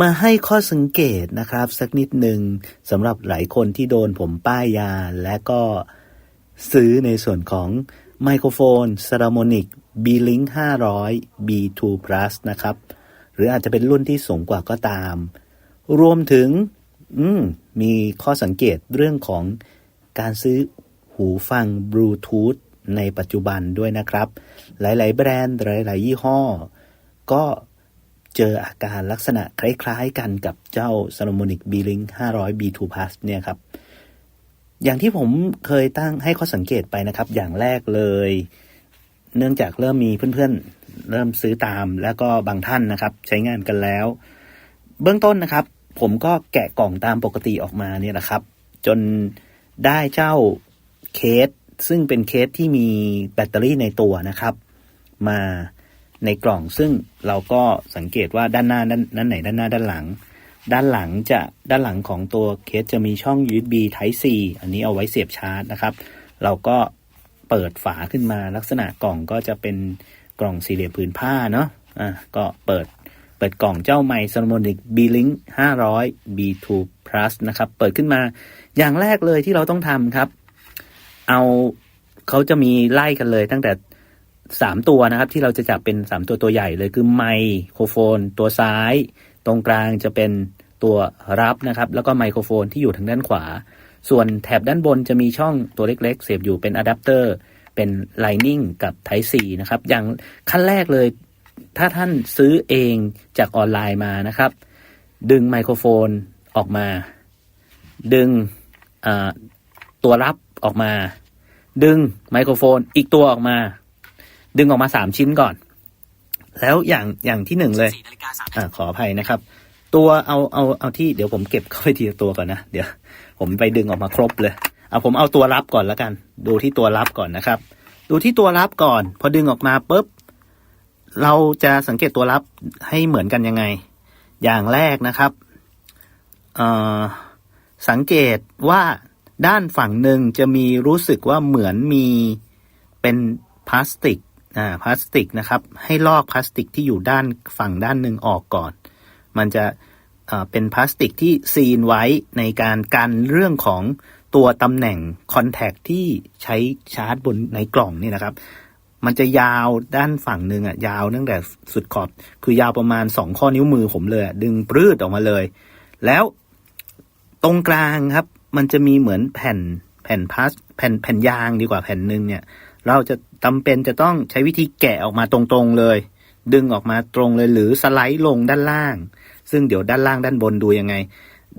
มาให้ข้อสังเกตนะครับ สักนิดหนึ่งสำหรับหลายคนที่โดนผมป้ายยา และก็ซื้อในส่วนของไมโครโฟน s a r a m o n i c B-Link 500 B2 Plus นะครับ หรืออาจจะเป็นรุ่นที่สูงกว่าก็ตาม รวมถึงมมีข้อสังเกตเรื่องของการซื้อหูฟังบลูทูธในปัจจุบันด้วยนะครับ หลาย ๆ แบรนด์หลาย ๆ ยี่ห้อ ก็ เจออาการลักษณะคล้ายๆกันกับเจ้า s a l o m o n i c B-Link 500 B2 Plus เนี่ยครับ อย่างที่ผมเคยตั้งให้ข้อสังเกตไปนะครับ อย่างแรกเลย เนื่องจากเริ่มมีเพื่อนๆ เริ่มซื้อตามแล้วก็บางท่านนะครับ ใช้งานกันแล้ว เบื้องต้นนะครับ ผมก็แกะกล่องตามปกติออกมาเนี่ยนะครับ จนได้เจ้าเคส ซึ่งเป็นเคสที่มีแบตเตอรี่ในตัวนะครับ มา ในกล่องซึ่งเราก็สังเกตว่าด้านหน้าด้านด้านไหนด้านหน้าด้านหลัง ด้านหลังจะด้านหลังของตัวเคสจะมีช่อง USB Type C อันนี้เอาไว้เสียบชาร์จนะครับ เราก็เปิดฝาขึ้นมาลักษณะกล่องก็จะเป็นกล่องสี่เหลี่ยมผืนผ้าเนาะอะก็เปิดเปิดกล่องเจ้าไมค์ Salomonic B-Link 500 B2 Plus นะครับ เปิดขึ้นมาอย่างแรกเลยที่เราต้องทำครับ เอาเขาจะมีไล่กันเลยตั้งแต่ สามตัวนะครับ ที่เราจะจับเป็นสามตัวตัวใหญ่เลยคือไมโครโฟน ตัวซ้าย ตรงกลางจะเป็นตัวรับนะครับ แล้วก็ไมโครโฟนที่อยู่ทางด้านขวา ส่วนแถบด้านบนจะมีช่องตัวเล็กๆ เสียบอยู่เป็นอะแดปเตอร์เป็น Lightning กับ Type C นะครับ อย่างขั้นแรกเลย ถ้าท่านซื้อเองจากออนไลน์มานะครับ ดึงไมโครโฟนออกมา ดึงตัวรับออกมา ดึงไมโครโฟนอีกตัวออกมา ดึงออกมาสามชิ้นก่อน แล้วอย่างอย่างที่หนึ่งเลยอ่าขออภัยนะครับ ตัวเอาเอาเอาที่เดี๋ยวผมเก็บเข้าไปทีละตัวก่อนนะเดี๋ยว ผมไปดึงออกมาครบเลยเอาผมเอาตัวรับก่อนแล้วกัน ดูที่ตัวรับก่อนนะครับ ดูที่ตัวรับก่อน พอดึงออกมาปุ๊บเราจะสังเกตตัวรับให้เหมือนกันยังไง อย่างแรกนะครับเอ่อสังเกตว่าด้านฝั่งหนึ่งจะมีรู้สึกว่าเหมือนมีเป็นพลาสติกอ่า พลาสติกนะครับ ให้ลอกพลาสติกที่อยู่ด้านฝั่งด้านหนึ่งออกก่อน มันจะเป็นพลาสติกที่ซีนไว้ในการกันเรื่องของตัวตำแหน่งคอนแทคที่ใช้ชาร์จบนในกล่องนี่นะครับ มันจะยาวด้านฝั่งหนึ่งอะยาวตั้งแต่สุดขอบ คือยาวประมาณสองข้อนิ้วมือผมเลยดึงปลื้ดออกมาเลย แล้วตรงกลางครับ มันจะมีเหมือนแผ่นแผ่นพลาสแผ่นแผ่นยางดีกว่าแผ่นหนึ่งเนี่ย เราจะ จำเป็นจะต้องใช้วิธีแกะออกมาตรงๆเลย ดึงออกมาตรงเลยหรือสไลด์ลงด้านล่าง ซึ่งเดี๋ยวด้านล่างด้านบนดูยังไง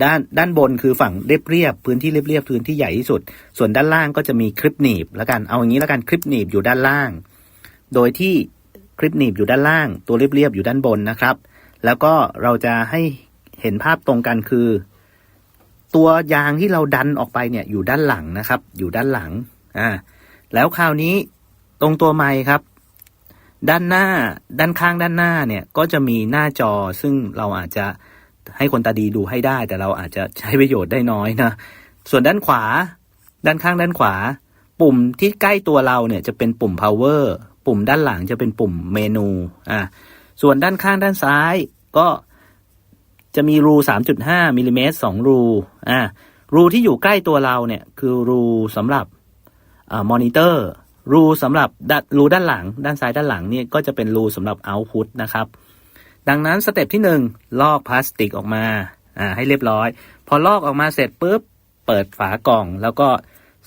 ด้านด้านบนคือฝั่งเรียบเรียบพื้นที่เรียบเรียบพื้นที่ใหญ่ที่สุด ส่วนด้านล่างก็จะมีคลิปหนีบแล้วกันเอาอย่างนี้แล้วกันคลิปหนีบอยู่ด้านล่าง โดยที่คลิปหนีบอยู่ด้านล่าง ตัวเรียบเรียบอยู่ด้านบนนะครับ แล้วก็เราจะให้เห็นภาพตรงกันคือ ตัวยางที่เราดันออกไปเนี่ยอยู่ด้านหลังนะครับ อยู่ด้านหลังอ่าแล้วคราวนี้ ตรงตัวไม้ครับ ด้านหน้าด้านข้างด้านหน้าเนี่ยก็จะมีหน้าจอซึ่งเราอาจจะให้คนตาดีดูให้ได้ แต่เราอาจจะใช้ประโยชน์ได้น้อยนะส่วนด้านขวา ด้านข้างด้านขวา ปุ่มที่ใกล้ตัวเราเนี่ยจะเป็นปุ่ม power ปุ่มด้านหลังจะเป็นปุ่มเมนูอ่าส่วนด้านข้างด้านซ้ายก็จะมีรู 3.5มิลิเมตร2รูอ่ารูที่อยู่ใกล้ตัวเราเนี่ยคือรูสำหรับอ่ามอนิเตอร์ รูสำหรับรูด้านหลัง ด้านซ้ายด้านหลังนี่ก็จะเป็นรูสำหรับ output นะครับ ดังนั้นสเต็ปที่หนึ่งลอกพลาสติกออกมาอ่าให้เรียบร้อย พอลอกออกมาเสร็จปุ๊บเปิดฝากล่อง แล้วก็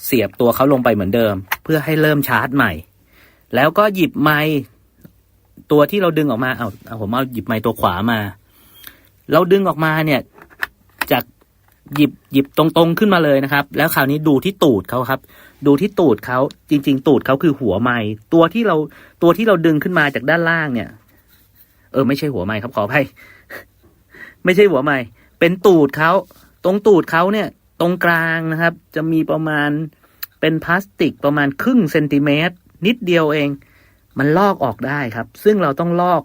เสียบตัวเขาลงไปเหมือนเดิม เพื่อให้เริ่มชาร์จใหม่ แล้วก็หยิบไม้ตัวที่เราดึงออกมาเอาเอาผมเอาหยิบไม้ตัวขวามา เราดึงออกมาเนี่ยจาก หยิบหยิบตรงๆขึ้นมาเลยนะครับ แล้วคราวนี้ดูที่ตูดเขาครับ ดูที่ตูดเขาจริง ๆ ตูดเขาคือหัวไม้ตัวที่เราตัวที่เราดึงขึ้นมาจากด้านล่างเนี่ย เออ ไม่ใช่หัวไม้ครับขออภัยไม่ใช่หัวไม้เป็นตูดเขาตรงตูดเขาเนี่ย ตรงกลางนะครับ จะมีประมาณเป็นพลาสติกประมาณครึ่งเซนติเมตร นิดเดียวเอง มันลอกออกได้ครับ ซึ่งเราต้องลอก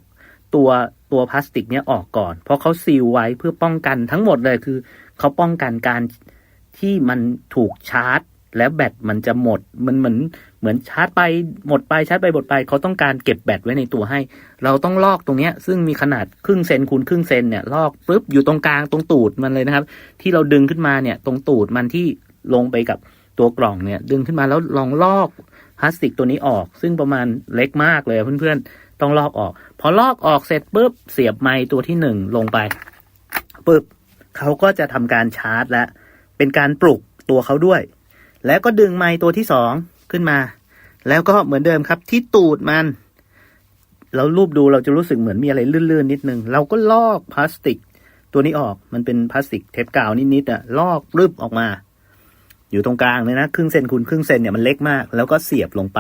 ตัวตัวพลาสติกเนี้ยออกก่อน เพราะเขาซีลไว้เพื่อป้องกันทั้งหมดเลยคือ เขาป้องกันการที่มันถูกชาร์จ แล้วแบตมันจะหมด มันเหมือนเหมือนชาร์จไปหมดไปชาร์จไปหมดไป เขาต้องการเก็บแบตไว้ในตัวให้ เราต้องลอกตรงเนี้ย ซึ่งมีขนาดครึ่งเซนคูณครึ่งเซนเนี่ยลอกปุ๊บอยู่ตรงกลางตรงตูดมันเลยนะครับ ที่เราดึงขึ้นมาเนี่ยตรงตูดมันที่ลงไปกับตัวกล่องเนี่ย ดึงขึ้นมาแล้วลองลอกพลาสติกตัวนี้ออก ซึ่งประมาณเล็กมากเลยเพื่อนๆต้องลอกออก พอลอกออกเสร็จปุ๊บเสียบไม้ตัวที่หนึ่งลงไปปุ๊บ เขาก็จะทำการชาร์จและ เป็นการปลุกตัวเขาด้วย แล้วก็ดึงไม้ตัวที่สองขึ้นมา แล้วก็เหมือนเดิมครับที่ตูดมัน เรารูปดูเราจะรู้สึกเหมือนมีอะไรลื่นๆนิดนึง เราก็ลอกพลาสติก ตัวนี้ออกมันเป็นพลาสติกเทปกาวนิดๆอะลอกรึบออกมา อยู่ตรงกลางเลยนะครึ่งเซนคูณครึ่งเซนเนี่ยมันเล็กมาก แล้วก็เสียบลงไป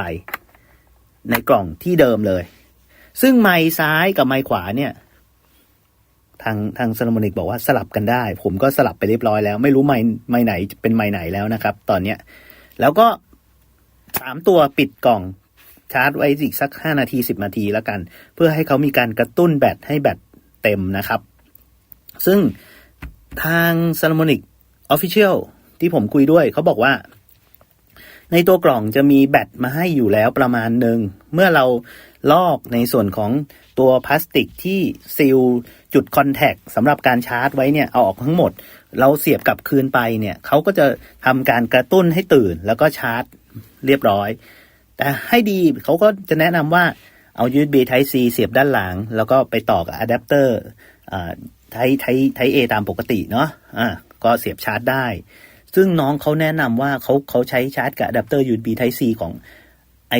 ในกล่องที่เดิมเลย ซึ่งไม้ซ้ายกับไม้ขวาเนี่ย ทางทางซาลมอนิกบอกว่าสลับกันได้ ผมก็สลับไปเรียบร้อยแล้ว ไม่รู้ไม้ไม้ไหนเป็นไม้ไหนแล้วนะครับ ตอนเนี้ย แล้วก็สามตัวปิดกล่องชาร์จไว้อีกสักห้านาทีสิบนาทีแล้วกัน เพื่อให้เขามีการกระตุ้นแบตให้แบตเต็มนะครับ ซึ่งทาง s a l m o n i c Official ที่ผมคุยด้วย เขาบอกว่า ในตัวกล่องจะมีแบตมาให้อยู่แล้วประมาณหนึ่ง เมื่อเราลอกในส่วนของตัวพลาสติกที่ซีลจุดคอนแทคสำหรับการชาร์จไว้เนี่ยเอาออกทั้งหมด เราเสียบกลับคืนไปเนี่ยเขาก็จะทำการกระตุ้นให้ตื่น แล้วก็ชาร์จเรียบร้อย แต่ให้ดีเขาก็จะแนะนำว่าเอา USB Type C เสียบด้านหลัง แล้วก็ไปต่อกับอะแดปเตอร์ไทไทไทเอตามปกติเนาะะก็เสียบชาร์จได้ ซึ่งน้องเขาแนะนำว่าเขาเขาใช้ชาร์จกับอะแดปเตอร์ USB Type C ของ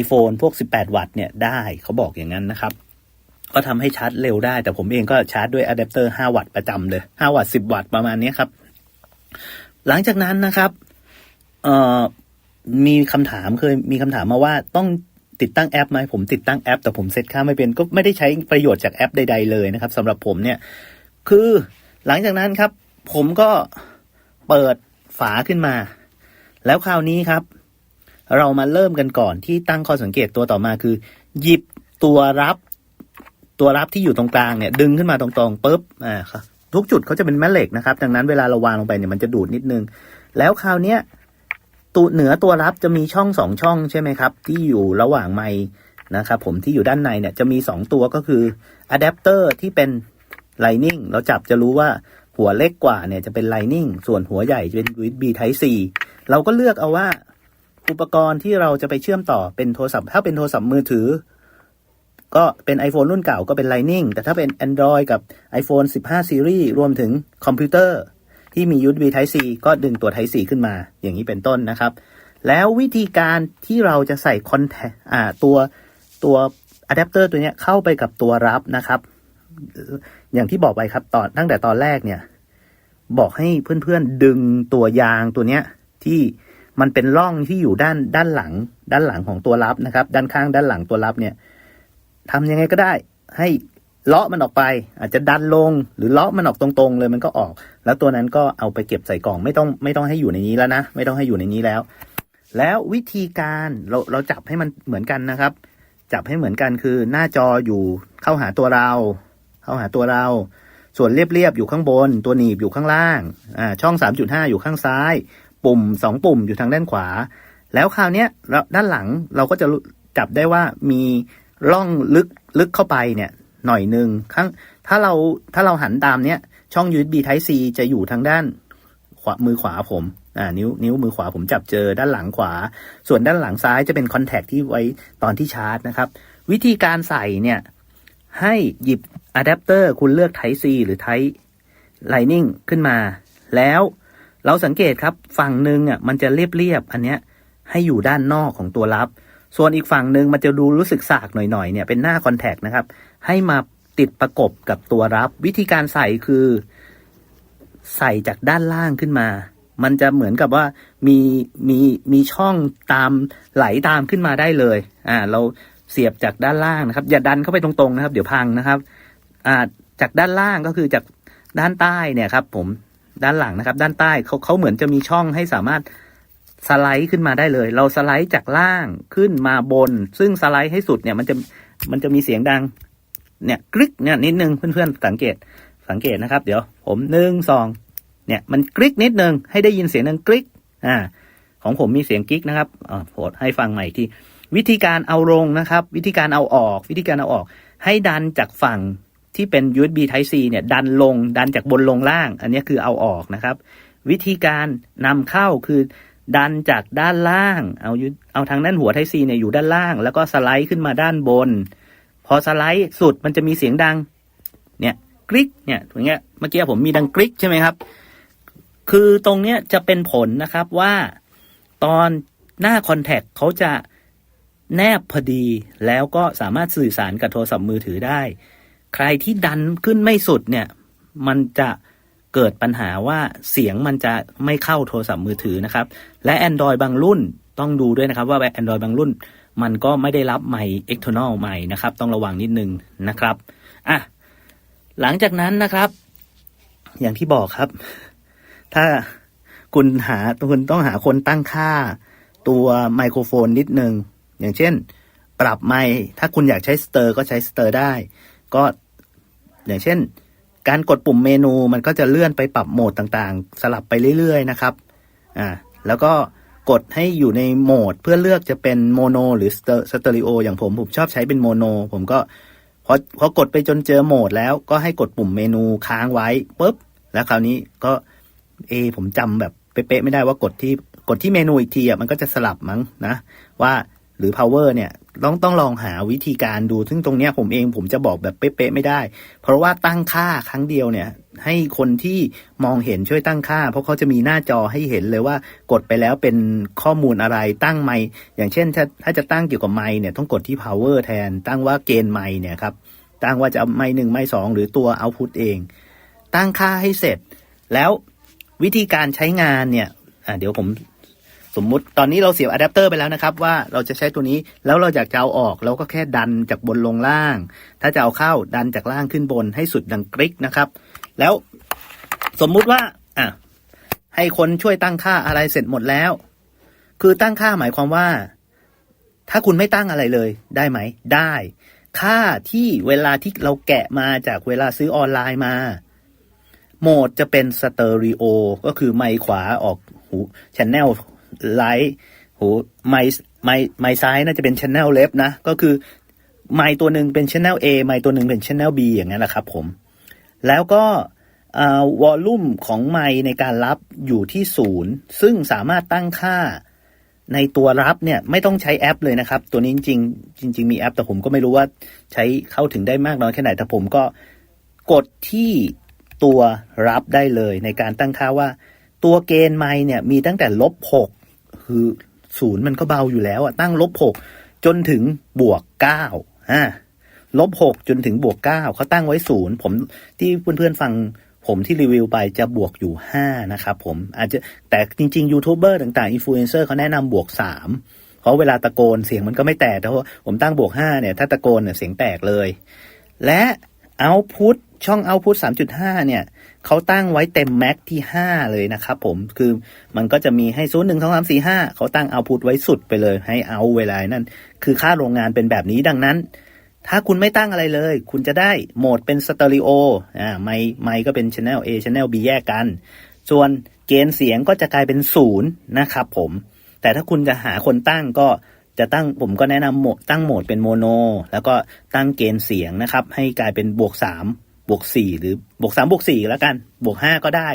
iPhone พวก 18 วัตต์เนี่ยได้เขาบอกอย่างนั้นนะครับ ก็ทำให้ชาร์จเร็วได้ แต่ผมเองก็ชาร์จด้วยอะแดปเตอร์ 5 วัตต์ประจำเลย 5 วัตต์ 10 วัตต์ประมาณนี้ครับ หลังจากนั้นนะครับเอ่อมีคำถามเคยมีคำถามมาว่าต้องติดตั้งแอปไหมผมติดตั้งแอป แต่ผมเซตค่าไม่เป็นก็ไม่ได้ใช้ประโยชน์จากแอปใด ๆ เลยนะครับสำหรับผมเนี่ย คือหลังจากนั้นครับ ผมก็เปิด ฝาขึ้นมา แล้วคราวนี้ครับ เรามาเริ่มกันก่อนที่ตั้งข้อสังเกตตัวต่อมาคือ หยิบตัวรับตัวรับที่อยู่ตรงกลางเนี่ย ดึงขึ้นมาตรงๆปุ๊บอ่าครับทุกจุดเขาจะเป็นแม่เหล็กนะครับ ดังนั้นเวลาเราวางลงไปเนี่ยมันจะดูดนิดนึง แล้วคราวเนี้ยตัวเหนือตัวรับจะมีช่องสองช่องใช่ไหมครับ ที่อยู่ระหว่างไม้นะครับผมที่อยู่ด้านในเนี่ยจะมีสองตัวก็คืออะแดปเตอร์ที่เป็น Lightning เราจับจะรู้ว่า หัวเล็กกว่าเนี่ยจะเป็น Lightning ส่วนหัวใหญ่จะเป็น USB Type C เราก็เลือกเอาว่าอุปกรณ์ที่เราจะไปเชื่อมต่อเป็นโทรศัพท์ ถ้าเป็นโทรศัพท์มือถือ ก็เป็น iPhone รุ่นเก่าก็เป็น Lightning แต่ถ้าเป็น Android กับ iPhone 15 Series รวมถึงคอมพิวเตอร์ที่มี USB Type C ก็ดึงตัว Type C ขึ้นมา อย่างนี้เป็นต้นนะครับ แล้ววิธีการที่เราจะใส่คอนแทคอ่าตัวตัวอะแดปเตอร์ตัวเนี้ยเข้าไปกับตัวรับนะครับ อย่างที่บอกไปครับตอนตั้งแต่ตอนแรกเนี่ย บอกให้เพื่อนๆดึงตัวยางตัวเนี้ย ที่มันเป็นร่องที่อยู่ด้านด้านหลัง ด้านหลังของตัวรับนะครับ ด้านข้างด้านหลังตัวรับเนี่ยทำยังไงก็ได้ ให้เลาะมันออกไป อาจจะดันลง หรือเลาะมันออกตรงๆ เลยมันก็ออก แล้วตัวนั้นก็เอาไปเก็บใส่กล่องไม่ต้องไม่ต้องให้อยู่ในนี้แล้วนะไม่ต้องให้อยู่ในนี้แล้ว แล้ววิธีการเราเราจับให้มันเหมือนกันนะครับ จับให้เหมือนกันคือหน้าจออยู่เข้าหาตัวเรา เข้าหาตัวเรา ส่วนเรียบๆอยู่ข้างบน ตัวหนีบอยู่ข้างล่างอ่าช่อง 3.5 อยู่ข้างซ้าย ปุ่มสองปุ่มอยู่ทางด้านขวา แล้วคราวเนี้ยด้านหลังเราก็จะจับได้ว่ามีร่องลึกลึกเข้าไปเนี่ยหน่อยหนึ่งข้างถ้าเราถ้าเราหันตามเนี้ยช่อง USB Type C จะอยู่ทางด้านขวามือขวาผมอ่านิ้วนิ้วมือขวาผมจับเจอด้านหลังขวา ส่วนด้านหลังซ้ายจะเป็นคอนแทคที่ไว้ตอนที่ชาร์จนะครับ วิธีการใส่เนี่ยให้หยิบ อะแดปเตอร์คุณเลือก Type C หรือ Type Lightning ขึ้นมา แล้วเราสังเกตครับฝั่งหนึ่งอะมันจะเรียบๆอันเนี้ยให้อยู่ด้านนอกของตัวรับ ส่วนอีกฝั่งหนึ่งมันจะดูรู้สึกสากหน่อยๆเนี่ยเป็นหน้าคอนแทคนะครับ ให้มาติดประกบกับตัวรับ วิธีการใส่คือ ใส่จากด้านล่างขึ้นมา มันจะเหมือนกับว่ามีมีมีช่องตามไหลตามขึ้นมาได้เลย อ่า เราเสียบจากด้านล่างนะครับ อย่าดันเข้าไปตรงๆนะครับ เดี๋ยวพังนะครับ อ่าจากด้านล่างก็คือจากด้านใต้เนี่ยครับ ผมด้านหลังนะครับ ด้านใต้เขาเขาเหมือนจะมีช่องให้สามารถสไลด์ขึ้นมาได้เลย เราสไลด์จากล่างขึ้นมาบน ซึ่งสไลด์ให้สุดเนี่ยมันจะมันจะมีเสียงดัง เนี่ยกริ๊กเนี่ยนิดนึงเพื่อนๆสังเกตสังเกตนะครับ เดี๋ยว ผมหนึ่งสองเนี่ยมันกริ๊กนิดนึงให้ได้ยินเสียงนึงกริ๊กอ่าของผมมีเสียงกริ๊กนะครับอ่าโผดให้ฟังใหม่ที่วิธีการเอาลงนะครับ วิธีการเอาออก วิธีการเอาออก ให้ดันจากฝั่ง ที่เป็น USB Type C เนี่ยดันลงดันจากบนลงล่าง อันนี้คือเอาออกนะครับ วิธีการนำเข้าคือดันจากด้านล่าง เอายุเอาทางด้านหัว Type C เนี่ยอยู่ด้านล่าง แล้วก็สไลด์ขึ้นมาด้านบน พอสไลด์สุดมันจะมีเสียงดัง เนี่ยกริ๊กเนี่ยอย่างเงี้ยเมื่อกี้ผมมีดังกริ๊กใช่ไหมครับ คือตรงเนี้ยจะเป็นผลนะครับว่าตอนหน้าคอนแทคเขาจะแนบพอดีแล้วก็สามารถสื่อสารกับโทรศัพท์มือถือได้ ใครที่ดันขึ้นไม่สุดเนี่ย มันจะเกิดปัญหาว่าเสียงมันจะไม่เข้าโทรศัพท์มือถือนะครับ และ Android บางรุ่นต้องดูด้วยนะครับ ว่า Android บางรุ่น มันก็ไม่ได้รับไมค์ external ไมค์นะครับ ต้องระวังนิดนึงนะครับอะหลังจากนั้นนะครับ อย่างที่บอกครับ ถ้าคุณหาคุณต้องหาคนตั้งค่าตัวไมโครโฟนนิดนึง อย่างเช่น ปรับไมค์ถ้าคุณอยากใช้สเตอร์ก็ใช้สเตอร์ได้ ก็ อย่างเช่น การกดปุ่มเมนูมันก็จะเลื่อนไปปรับโหมดต่างๆ สลับไปเรื่อยๆนะครับอ่าแล้วก็กดให้อยู่ในโหมดเพื่อเลือกจะเป็นโมโนหรือสเตอริโออย่างผมผมชอบใช้เป็นโมโน ผมก็พอพอกดไปจนเจอโหมดแล้วก็ให้กดปุ่มเมนูค้างไว้ปุ๊บแล้วคราวนี้ก็เอผมจำแบบเป๊ะๆไม่ได้ว่ากดที่กดที่เมนูอีกทีอะมันก็จะสลับมั้งนะว่า หรือ power เนี่ยต้องต้องลองหาวิธีการดู ซึ่งตรงเนี้ยผมเองผมจะบอกแบบเป๊ะๆไม่ได้ เพราะว่าตั้งค่าครั้งเดียวเนี่ย ให้คนที่มองเห็นช่วยตั้งค่า เพราะเขาจะมีหน้าจอให้เห็นเลยว่ากดไปแล้วเป็นข้อมูลอะไรตั้งไมค์อย่างเช่น ถ้าถ้าจะตั้งเกี่ยวกับไมค์เนี่ยต้องกดที่ power แทน ตั้งว่าเกณฑ์ไมค์เนี่ยครับตั้งว่าจะเอาไมค์หนึ่งไมค์สองหรือตัว output เอง ตั้งค่าให้เสร็จ แล้ววิธีการใช้งานเนี่ยเดี๋ยวผม สมมุติตอนนี้เราเสียบอะแดปเตอร์ไปแล้วนะครับ ว่าเราจะใช้ตัวนี้แล้วเราอยากจะเอาออก เราก็แค่ดันจากบนลงล่าง ถ้าจะเอาเข้าดันจากล่างขึ้นบนให้สุดดังกริกนะครับ แล้วสมมุติว่าอะให้คนช่วยตั้งค่าอะไรเสร็จหมดแล้ว คือตั้งค่าหมายความว่า ถ้าคุณไม่ตั้งอะไรเลยได้ไหม ได้ ค่าที่เวลาที่เราแกะมาจากเวลาซื้อออนไลน์มา โหมดจะเป็นสเตอริโอก็คือไมค์ขวาออกหูชแนล ไลท์โหไมไมไมซ้ายน่าจะเป็นชแนลเลฟนะ ก็คือไมตัวหนึ่งเป็นชแนล A ไมตัวหนึ่งเป็นชแนล B อย่างนั้นแหละครับผม แล้วก็วอลลุ่มของไมในการรับอยู่ที่ศูนย์ซึ่งสามารถตั้งค่าในตัวรับเนี่ยไม่ต้องใช้แอปเลยนะครับ ตัวนี้จริงจริง ๆ มีแอป แต่ผมก็ไม่รู้ว่าใช้เข้าถึงได้มากน้อยแค่ไหนแต่ผมก็กดที่ตัวรับได้เลยในการตั้งค่าว่า ตัวเกณฑ์ไมค์เนี่ยมีตั้งแต่ลบหก คือศูนย์มันก็เบาอยู่แล้วอะตั้งลบหกจนถึงบวกเก้าอ่าลบหกจนถึงบวกเก้าเขาตั้งไว้ศูนย์ผมที่เพื่อนๆฟังผมที่รีวิวไปจะบวกอยู่ห้านะครับผมอาจจะแต่จริงๆยูทูบเบอร์ต่างๆอินฟลูเอนเซอร์เขาแนะนำบวกสามเพราะเวลาตะโกนเสียงมันก็ไม่แตกแต่ว่าผมตั้งบวกห้าเนี่ย ถ้าตะโกนเนี่ยเสียงแตกเลย และเอาพุทช่องเอาพุทสามจุดห้าเนี่ย เขาตั้งไว้เต็มแม็กที่ห้าเลยนะครับผมคือมันก็จะมีให้ศูนย์หนึ่งสองสามสี่ห้าเขาตั้งเอาพุทไว้สุดไปเลย ให้เอาเวลานั่น คือค่าโรงงานเป็นแบบนี้ดังนั้น ถ้าคุณไม่ตั้งอะไรเลย คุณจะได้โหมดเป็นสเตอริโออ่าไมไมก็เป็น Channel A Channel B แยกกัน ส่วนเกณฑ์เสียงก็จะกลายเป็นศูนย์นะครับผม แต่ถ้าคุณจะหาคนตั้งก็จะตั้งผมก็แนะนำโหมดตั้งโหมดเป็นโมโน แล้วก็ตั้งเกณฑ์เสียงนะครับ ให้กลายเป็นบวกสาม บวกสี่หรือบวกสามบวกสี่แล้วกัน บวกห้าก็ได้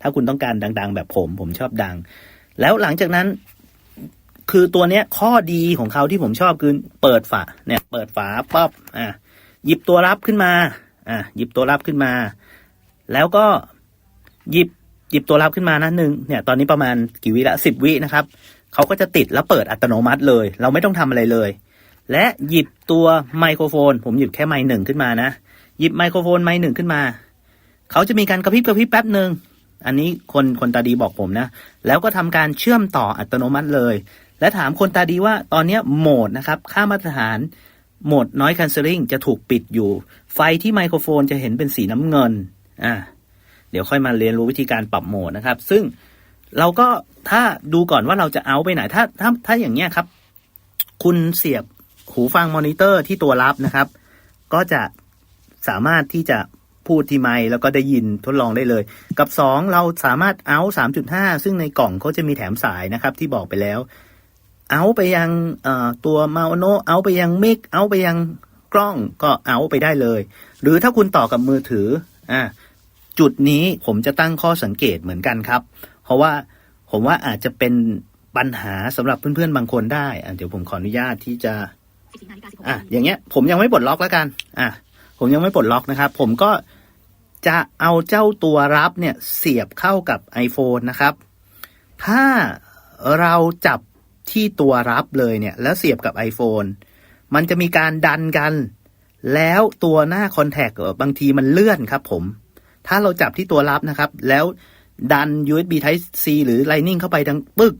ถ้าคุณต้องการดัง ๆ แบบผม ผมชอบดัง แล้วหลังจากนั้น คือตัวเนี้ย ข้อดีของเขาที่ผมชอบคือเปิดฝา เนี่ย เปิดฝาป๊อบอะหยิบตัวรับขึ้นมา อะหยิบตัวรับขึ้นมา แล้วก็หยิบหยิบตัวรับขึ้นมานะหนึ่งเนี่ย ตอนนี้ประมาณกี่วิละสิบวินะครับเขาก็จะติดแล้วเปิดอัตโนมัติเลย เราไม่ต้องทำอะไรเลย และหยิบตัวไมโครโฟน ผมหยิบแค่ไมค์หนึ่งขึ้นมานะ หยิบไมโครโฟนไมค์หนึ่งขึ้นมา เขาจะมีการกระพริบกระพริบแป๊บหนึ่งอันนี้คนคนตาดีบอกผมนะ แล้วก็ทำการเชื่อมต่ออัตโนมัติเลย และถามคนตาดีว่าตอนนี้โหมดนะครับ ค่ามาตรฐานโหมดน้อยคันเซ l ลิงจะถูกปิดอยู่ ไฟที่ไมโครโฟนจะเห็นเป็นสีน้ำเงินอ่าเดี๋ยวค่อยมาเรียนรู้วิธีการปรับโหมดนะครับ ซึ่งเราก็ถ้าดูก่อนว่าเราจะเอาไปไหน ถ้าถ้าถ้าอย่างเงี้ยครับ คุณเสียบหูฟังมอนิเตอร์ที่ตัวรับนะครับ ก็จะ สามารถที่จะพูดที่ไมค์แล้วก็ได้ยินทดลองได้เลย กับ 2 เราสามารถเอา3.5ซึ่งในกล่องเขาจะมีแถมสายนะครับ ที่บอกไปแล้ว เอาไปยังตัวมาโนเอาไปยังมิกเอาไปยังกล้องก็เอาไปได้เลย หรือถ้าคุณต่อกับมือถืออ่าจุดนี้ผมจะตั้งข้อสังเกตเหมือนกันครับ เพราะว่าผมว่าอาจจะเป็นปัญหาสำหรับเพื่อนๆบางคนได้อะเดี๋ยวผมขออนุญาตที่จะอะอย่างเงี้ย ผมยังไม่ปลดล็อกแล้วกัน อะ ผมยังไม่ปลดล็อกนะครับ ผมก็จะเอาเจ้าตัวรับเนี่ยเสียบเข้ากับ iPhone นะครับ ถ้าเราจับที่ตัวรับเลยเนี่ย แล้วเสียบกับ iPhone มันจะมีการดันกัน แล้วตัวหน้าคอนแทคบางทีมันเลื่อนครับผม ถ้าเราจับที่ตัวรับนะครับ แล้วดัน USB Type C หรือ Lightning เข้าไปดังปึ๊ก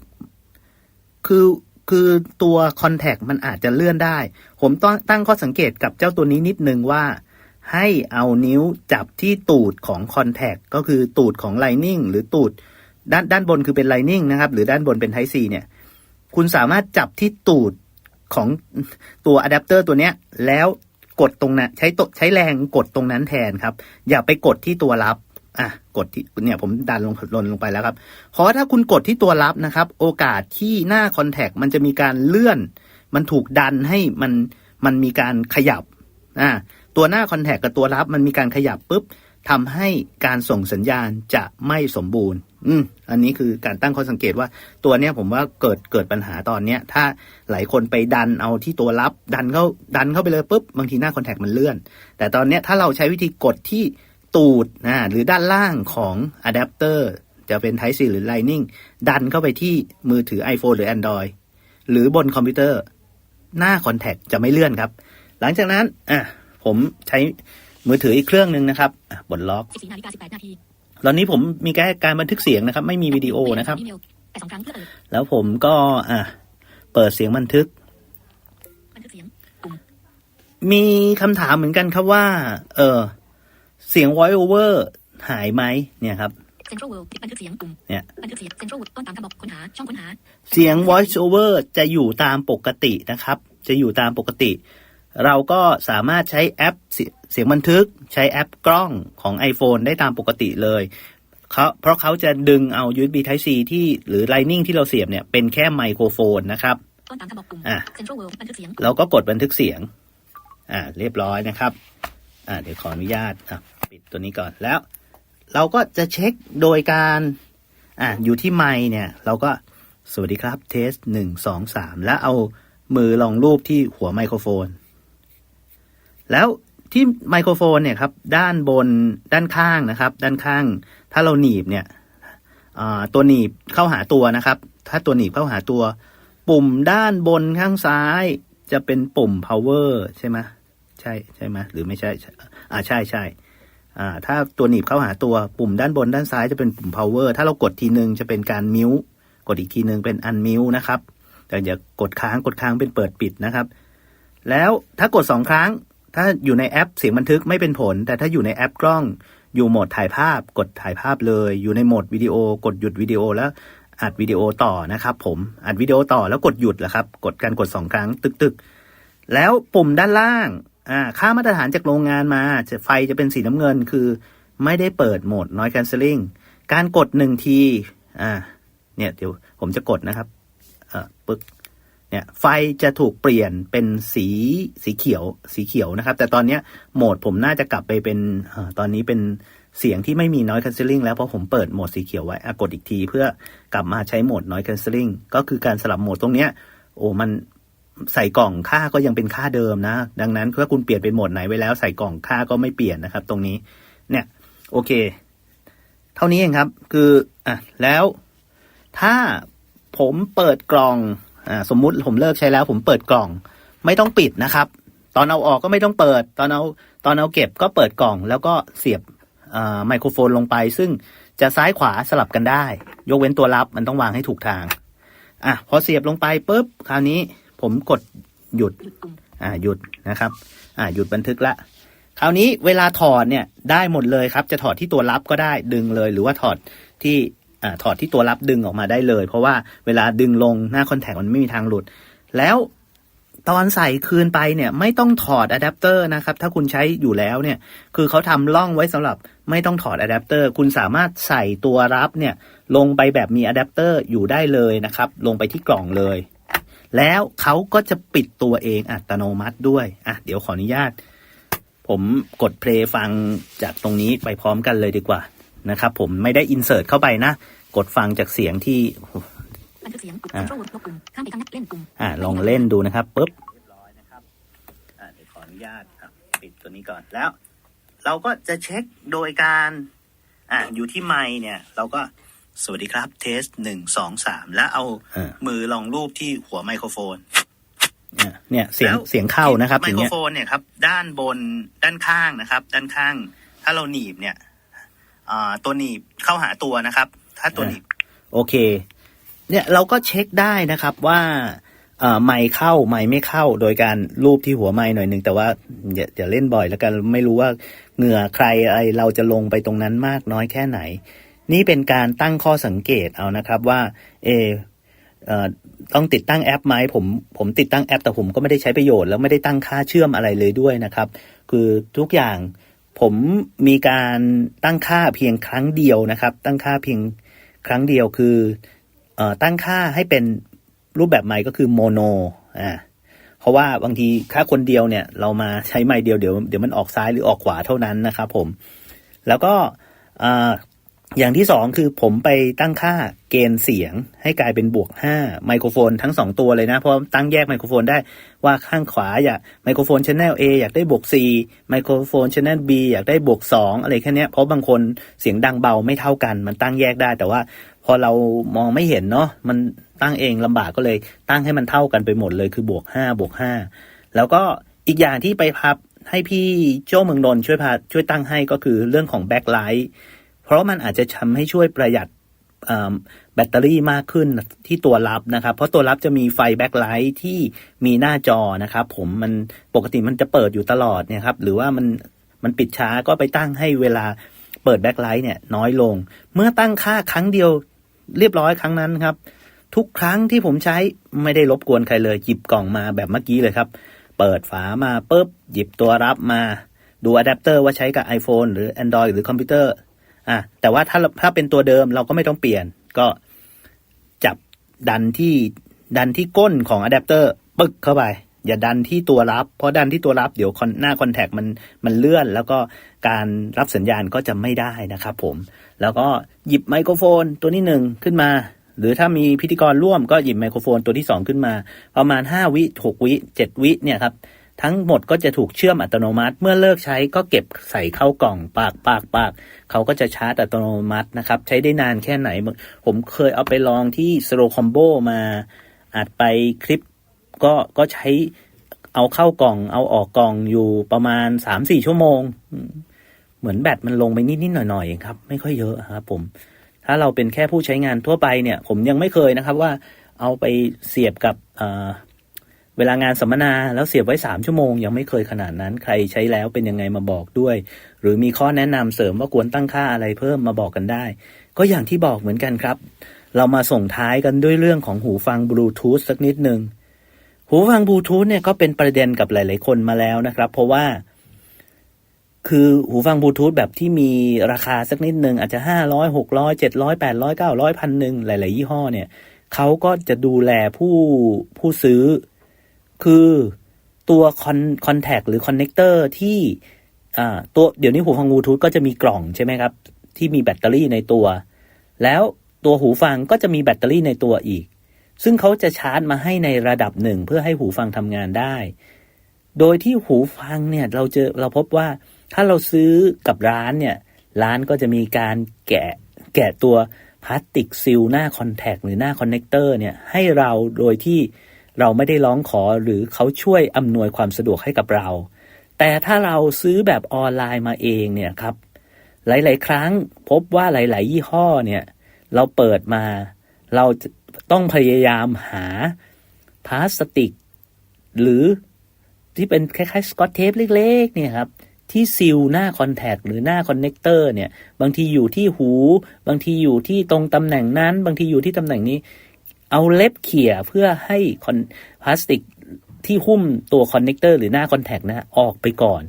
คือคือตัวคอนแทคมันอาจจะเลื่อนได้ ผมต้องตั้งข้อสังเกตกับเจ้าตัวนี้นิดนึงว่า ให้เอานิ้วจับที่ตูดของคอนแทคก็คือตูดของ Lightning หรือตูดด้านด้านบนคือเป็น Lightning นะครับ หรือด้านบนเป็น Type C เนี่ย คุณสามารถจับที่ตูดของตัวอะแดปเตอร์ตัวเนี้ย แล้วกดตรงนั้นใช้ตใช้แรงกดตรงนั้นแทนครับ อย่าไปกดที่ตัวรับอะกดที่เนี่ยผมดันลงลนลงไปแล้วครับเพราะถ้าคุณกดที่ตัวรับนะครับ โอกาสที่หน้าคอนแทคมันจะมีการเลื่อน มันถูกดันให้มันมันมีการขยับอ่า ตัวหน้าคอนแทคกับตัวรับมันมีการขยับปุ๊บทำให้การส่งสัญญาณจะไม่สมบูรณ์ อืม อันนี้คือการตั้งข้อสังเกตว่าตัวเนี้ยผมว่าเกิดเกิดปัญหาตอนเนี้ย ถ้าหลายคนไปดันเอาที่ตัวรับ ดันเข้าดันเข้าไปเลยปุ๊บบางทีหน้าคอนแทคมันเลื่อน แต่ตอนเนี้ยถ้าเราใช้วิธีกดที่ตูดนะหรือด้านล่างของอะแดปเตอร์จะเป็น Type C หรือ Lightning ดันเข้าไปที่มือถือ iPhone หรือ Android หรือบนคอมพิวเตอร์ หน้าคอนแทคจะไม่เลื่อนครับ หลังจากนั้นอะ ผมใช้มือถืออีกเครื่องหนึ่งนะครับอะบนล็อก14นาฬิกา18นาทีตอนนี้ผมมีแค่การบันทึกเสียงนะครับ ไม่มีวิดีโอนะครับอีเมลแต่สองครั้งเพื่อเปิดแล้วผมก็อะเปิดเสียงบันทึกบันทึกเสียงปุ่มมีคำถามเหมือนกันครับว่า เออเสียง voice over หายไหมเนี่ยครับเซ็นทรัลเวิลด์บันทึกเสียงปุ่มเนี่ยบันทึกเสียงเซ็นทรัลต้นตามคำบอกค้นหาช่องค้นหาเสียง voice over จะอยู่ตามปกตินะครับ จะอยู่ตามปกติ เราก็สามารถใช้แอปเสียเสียงบันทึก ใช้แอปกล้องของ iPhone ได้ตามปกติเลยเขาเพราะเขาจะดึงเอา USB Type C ที่หรือ Lightning ที่เราเสียบเนี่ยเป็นแค่ไมโครโฟนนะครับต้นตามคำบอกปุ่มอะเซ็นทรัลเวิลด์บันทึกเสียงเราก็กดบันทึกเสียง อ่า เรียบร้อยนะครับ อ่า เดี๋ยวขออนุญาตอะปิดตัวนี้ก่อนแล้ว เราก็จะเช็คโดยการอ่าอยู่ที่ไมค์เนี่ย เราก็สวัสดีครับเทสหนึ่งสองสามแล้วเอามือลองรูปที่หัวไมโครโฟน แล้วที่ไมโครโฟนเนี่ยครับด้านบนด้านข้างนะครับ ด้านข้าง ถ้าเราหนีบเนี่ยตัวหนีบเข้าหาตัวนะครับ ถ้าตัวหนีบเข้าหาตัว ปุ่มด้านบนข้างซ้ายจะเป็นปุ่ม power ใช่ไหมใช่ใช่ไหมหรือไม่ใช่อ่าใช่ใช่อ่าถ้าตัวหนีบเข้าหาตัวปุ่มด้านบนด้านซ้ายจะเป็นปุ่ม power ถ้าเรากดทีนึงจะเป็นการมิวกดอีกทีนึงเป็นอันมิวนะครับแต่อย่ากดค้างกดค้างเป็นเปิดปิดนะครับ แล้วถ้ากดสองครั้ง ถ้าอยู่ในแอปเสียงบันทึกไม่เป็นผล แต่ถ้าอยู่ในแอปกล้อง อยู่โหมดถ่ายภาพ กดถ่ายภาพเลย อยู่ในโหมดวิดีโอ กดหยุดวิดีโอแล้วอัดวิดีโอต่อนะครับ ผมอัดวิดีโอต่อแล้วกดหยุดแหละครับ กดการกดสองครั้งตึกตึกๆแล้วปุ่มด้านล่างอ่าค่ามาตรฐานจากโรงงานมาจะไฟจะเป็นสีน้ำเงินคือ ไม่ได้เปิดโหมด noise cancelling การกดหนึ่งทีอ่าเนี่ยเดี๋ยวผมจะกดนะครับ เอ่อปึ๊ก เนี่ยไฟจะถูกเปลี่ยนเป็นสีสีเขียวสีเขียวนะครับ แต่ตอนนี้โหมดผมน่าจะกลับไปเป็นอตอนนี้เป็นเสียงที่ไม่มี noise cancelling แล้วเพราะผมเปิดโหมดสีเขียวไว้อกดอีกที เพื่อกลับมาใช้โหมด noise cancelling ก็คือการสลับโหมดตรงเนี้ย โอ้มันใส่กล่องค่าก็ยังเป็นค่าเดิมนะ ดังนั้นถ้าคุณเปลี่ยนเป็นโหมดไหนไว้แล้ว ใส่กล่องค่าก็ไม่เปลี่ยนนะครับ ตรงนี้เนี่ยโอเค เท่านี้เองครับ คืออะแล้วถ้าผมเปิดกล่อง สมมุติผมเลิกใช้แล้ว ผมเปิดกล่อง ไม่ต้องปิดนะครับ ตอนเอาออกก็ไม่ต้องเปิด ตอนเอาตอนเอาเก็บก็เปิดกล่อง แล้วก็เสียบอ่าไมโครโฟนลงไป ซึ่งจะซ้ายขวาสลับกันได้ ยกเว้นตัวรับมันต้องวางให้ถูกทางอะพอเสียบลงไปปุ๊บคราวนี้ผมกดหยุดอ่าหยุดนะครับ อ่าหยุดบันทึกละคราวนี้เวลาถอดเนี่ยได้หมดเลยครับ จะถอดที่ตัวรับก็ได้ดึงเลย หรือว่าถอดที่ อถอดที่ตัวรับดึงออกมาได้เลย เพราะว่าเวลาดึงลงหน้าคอนแทคมันไม่มีทางหลุด แล้วตอนใส่คืนไปเนี่ยไม่ต้องถอดอะแดปเตอร์นะครับ ถ้าคุณใช้อยู่แล้วเนี่ย คือเขาทำร่องไว้สำหรับไม่ต้องถอดอะแดปเตอร์คุณสามารถใส่ตัวรับเนี่ย ลงไปแบบมีอะแดปเตอร์อยู่ได้เลยนะครับ ลงไปที่กล่องเลย แล้วเขาก็จะปิดตัวเองอัตโนมัติด้วยอะเดี๋ยวขออนุญาต ผมกดเพลย์ฟังจากตรงนี้ไปพร้อมกันเลยดีกว่า นะครับผมไม่ได้อินเสิร์ตเข้าไปนะ กดฟังจากเสียงที่บันทึกเสียงปุ่มเซ็นทรัลลบปุ่มข้ามไปคำนับเล่นปุ่มอ่าลองเล่นดูนะครับปุ๊บเรียบร้อยนะครับอ่าเดี๋ยวขออนุญาตครับปิดตัวนี้ก่อนแล้ว เราก็จะเช็คโดยการอ่าอยู่ที่ไมค์เนี่ย เราก็สวัสดีครับ เทสหนึ่งสองสามแล้วเอามือลองรูปที่หัวไมโครโฟนอะเนี่ยเสียงแล้วเสียงเข้านะครับไมอย่างโครเงี้ยโฟนเนี่ยครับด้านบนด้านข้างนะครับ ด้านข้าง ถ้าเราหนีบเนี่ยอ่า ตัวหนีบเข้าหาตัวนะครับ ถ้าตัวหนีบโอเค เนี่ยเราก็เช็คได้นะครับว่าไมค์เข้าไมค์ไม่เข้า โดยการรูปที่หัวไมค์หน่อยหนึ่งแต่ว่าอย่าอย่าเล่นบ่อยแล้วกันไม่รู้ว่าเหงื่อใครอะไรเราจะลงไปตรงนั้นมากน้อยแค่ไหน นี่เป็นการตั้งข้อสังเกตเอานะครับว่า เอเอต้องติดตั้งแอปไหมผมผมติดตั้งแอป แต่ผมก็ไม่ได้ใช้ประโยชน์แล้วไม่ได้ตั้งค่าเชื่อมอะไรเลยด้วยนะครับ คือทุกอย่าง ผมมีการตั้งค่าเพียงครั้งเดียวนะครับ ตั้งค่าเพียงครั้งเดียวคืออตั้งค่าให้เป็นรูปแบบใหม่ก็คือโมโนอ่าเพราะว่าบางทีค่าคนเดียวเนี่ย เรามาใช้ไม้เดียวเดี๋ยวเดี๋ยวมันออกซ้ายหรือออกขวาเท่านั้นนะครับผม แล้วก็ อย่างที่สองคือผมไปตั้งค่าเกณฑ์เสียงให้กลายเป็นบวกห้าไมโครโฟนทั้งสองตัวเลยนะ เพราะตั้งแยกไมโครโฟนได้ว่าข้างขวาอยากไมโครโฟนชแนล A อยากได้บวก4ไมโครโฟนชแนล B อยากได้บวก2อะไรแค่นี้เพราะบางคนเสียงดังเบาไม่เท่ากัน มันตั้งแยกได้ แต่ว่าพอเรามองไม่เห็นเนาะมันตั้งเองลำบากก็เลย ตั้งให้มันเท่ากันไปหมดเลยคือบวก5บวก5แล้วก็อีกอย่างที่ไปพับให้พี่โจ้เมืองนนท์ช่วยพาช่วยตั้งให้ก็คือเรื่องของแบ็คไลท์ เพราะมันอาจจะทำให้ช่วยประหยัดแบตเตอรี่มากขึ้นที่ตัวรับนะครับ เพราะตัวรับจะมีไฟแบ็คไลท์ที่มีหน้าจอนะครับ ผมมันปกติมันจะเปิดอยู่ตลอดเนี่ยครับ หรือว่ามันมันปิดช้าก็ไปตั้งให้เวลาเปิดแบ็คไลท์เนี่ยน้อยลง เมื่อตั้งค่าครั้งเดียวเรียบร้อยครั้งนั้นครับ ทุกครั้งที่ผมใช้ไม่ได้รบกวนใครเลยหยิบกล่องมาแบบเมื่อกี้เลยครับ เปิดฝามาปุ๊บหยิบตัวรับมา ดูอะแดปเตอร์ว่าใช้กับ iPhone หรือ Android หรือคอมพิวเตอร์ อะแต่ว่าถ้าถ้าเป็นตัวเดิมเราก็ไม่ต้องเปลี่ยน ก็จับดันที่ดันที่ก้นของอะแดปเตอร์ปึ๊กเข้าไป อย่าดันที่ตัวรับ เพราะดันที่ตัวรับเดี๋ยวคอนหน้าคอนแทคมันมันเลื่อน แล้วก็การรับสัญญาณก็จะไม่ได้นะครับผม แล้วก็หยิบไมโครโฟนตัวนี้หนึ่งขึ้นมา หรือถ้ามีพิธีกรร่วมก็หยิบไมโครโฟนตัวที่สองขึ้นมา ประมาณห้าวิหกวิเจ็ดวิเนี่ยครับ ทั้งหมดก็จะถูกเชื่อมอัตโนมัติ เมื่อเลิกใช้ก็เก็บใส่เข้ากล่องปากปากปากเขาก็จะชาร์จอัตโนมัตินะครับ ใช้ได้นานแค่ไหน ผมเคยเอาไปลองที่ Slow Combo มาอัดไปคลิปก็ก็ใช้เอาเข้ากล่อง เอาออกกล่องอยู่ประมาณสามสี่ชั่วโมง เหมือนแบตมันลงไปนิดๆหน่อยๆเองครับ ไม่ค่อยเยอะครับ ผม ถ้าเราเป็นแค่ผู้ใช้งานทั่วไปเนี่ย ผมยังไม่เคยนะครับว่าเอาไปเสียบกับ เวลางานสัมมนาแล้วเสียบไว้สามชั่วโมง ยังไม่เคยขนาดนั้นใครใช้แล้วเป็นยังไงมาบอกด้วย หรือมีข้อแนะนำเสริมว่าควรตั้งค่าอะไรเพิ่มมาบอกกันได้ ก็อย่างที่บอกเหมือนกันครับ เรามาส่งท้ายกันด้วยเรื่องของหูฟังบลูทูธสักนิดหนึ่งหูฟังบลูทูธเนี่ยก็เป็นประเด็นกับหลาย ๆ คนมาแล้วนะครับ เพราะว่า คือหูฟังบลูทูธแบบที่มีราคาสักนิดหนึ่งอาจจะห้าร้อยหกร้อยเจ็ดร้อยแปดร้อยเก้าร้อยพันหนึ่งหลาย ๆ ยี่ห้อเนี่ยเขาก็จะดูแลผู้ผู้ซื้อ คือตัวคอนคอนแทคหรือคอนเนคเตอร์ที่ตัวเดี๋ยวนี้หูฟังบลูทูธก็จะมีกล่องใช่ไหมครับ ที่มีแบตเตอรี่ในตัว แล้วตัวหูฟังก็จะมีแบตเตอรี่ในตัวอีก ซึ่งเขาจะชาร์จมาให้ในระดับหนึ่งเพื่อให้หูฟังทำงานได้ โดยที่หูฟังเนี่ยเราเจอเราพบว่าถ้าเราซื้อกับร้านเนี่ย ร้านก็จะมีการแกะแกะตัวพลาสติกซิลหน้าคอนแทคหรือหน้าคอนเนคเตอร์เนี่ยให้เราโดยที่ เราไม่ได้ร้องขอหรือเขาช่วยอำนวยความสะดวกให้กับเรา แต่ถ้าเราซื้อแบบออนไลน์มาเองเนี่ยครับ หลาย ๆ ครั้งพบว่าหลาย ๆ ยี่ห้อเนี่ย เราเปิดมา เราต้องพยายามหาพลาสติก หรือที่เป็นคล้ายๆสกอตเทปเล็ก ๆ เนี่ยครับที่ซิลหน้าคอนแทคหรือหน้าคอนเนคเตอร์เนี่ย บางทีอยู่ที่หู บางทีอยู่ที่ตรงตำแหน่งนั้น บางทีอยู่ที่ตำแหน่งนี้ เอาเล็บเขี่ยเพื่อให้คอนพลาสติกที่หุ้มตัวคอนเนคเตอร์หรือหน้าคอนแทคนะออกไปก่อน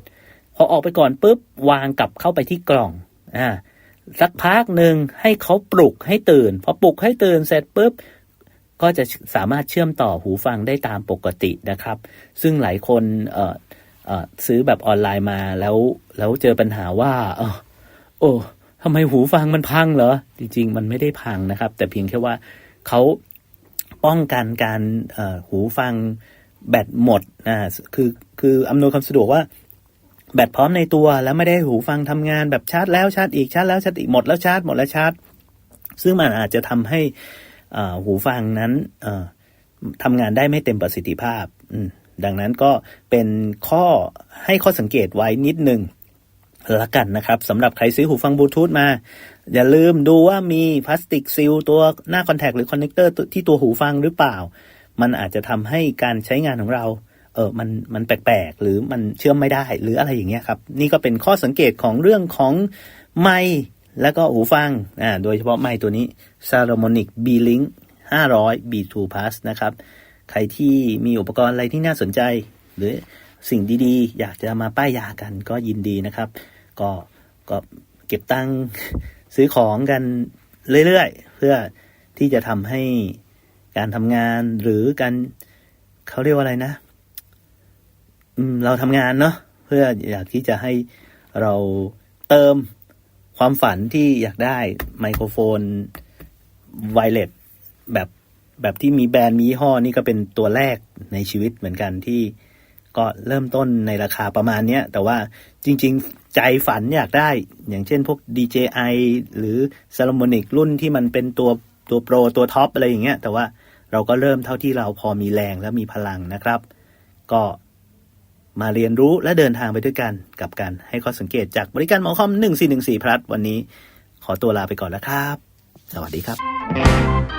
พอออกไปก่อนปุ๊บวางกลับเข้าไปที่กล่องอ่าสักพักหนึ่งให้เขาปลุกให้ตื่น พอปลุกให้ตื่นเสร็จปุ๊บก็จะสามารถเชื่อมต่อหูฟังได้ตามปกตินะครับ ซึ่งหลายคนเออซื้อแบบออนไลน์มาแล้วแล้วเจอปัญหาว่าออโอ้ทำไมหูฟังมันพังเหรอ จริง ๆ มันไม่ได้พังนะครับ แต่เพียงแค่ว่าเขา ป้องกันการหูฟังแบตหมดนะคือคืออำนวยความสะดวกว่าแบตพร้อมในตัวแล้วไม่ได้หูฟังทำงานแบบชาร์จแล้วชาร์จอีกชาร์จแล้วชาร์จอีกหมดแล้วชาร์จหมดแล้วชาร์จ ซึ่งมันอาจจะทำให้หูฟังนั้นเอ่อทำงานได้ไม่เต็มประสิทธิภาพ ดังนั้นก็เป็นข้อให้ข้อสังเกตไว้นิดหนึ่งละกันนะครับสำหรับใครซื้อหูฟังบลูทูธมา อย่าลืมดูว่ามีพลาสติกซีลตัวหน้าคอนแทคหรือคอนเนคเตอร์ที่ตัวหูฟังหรือเปล่า มันอาจจะทำให้การใช้งานของเรา เออมันมันแปลกๆ หรือมันเชื่อมไม่ได้หรืออะไรอย่างเงี้ยครับ นี่ก็เป็นข้อสังเกตของเรื่องของไมค์แล้วก็หูฟังอ่าโดยเฉพาะไมค์ตัวนี้ Saramonic B-Link 500 B2 Plus นะครับ ใครที่มีอุปกรณ์อะไรที่น่าสนใจ หรือสิ่งดีๆ อยากจะมาป้ายยากันก็ยินดีนะครับ ก็ก็เก็บตังค์ ซื้อของกันเรื่อยๆ เพื่อที่จะทำให้การทำงานหรือการเขาเรียกว่าอะไรนะเราทำงานเนาะเพื่ออยากที่จะให้เราเติมความฝันที่อยากได้ไมโครโฟนไวเลสแบบแบบที่มีแบรนด์มียี่ห้อนี่ก็เป็นตัวแรกในชีวิตเหมือนกันที่ก็เริ่มต้นในราคาประมาณเนี้ยแต่ว่าจริง ๆ ใจฝันอยากได้ อย่างเช่นพวก DJI หรือ s a l o m o n i c รุ่นที่มันเป็นตัวตัวโปรตัวท็อปอะไรอย่างเงี้ย แต่ว่าเราก็เริ่มเท่าที่เราพอมีแรงและมีพลังนะครับ ก็มาเรียนรู้และเดินทางไปด้วยกันกับการให้ข้อสังเกตจากบริการหมอคอม 1414 พลัสวันนี้ขอตัวลาไปก่อนแล้วครับ สวัสดีครับ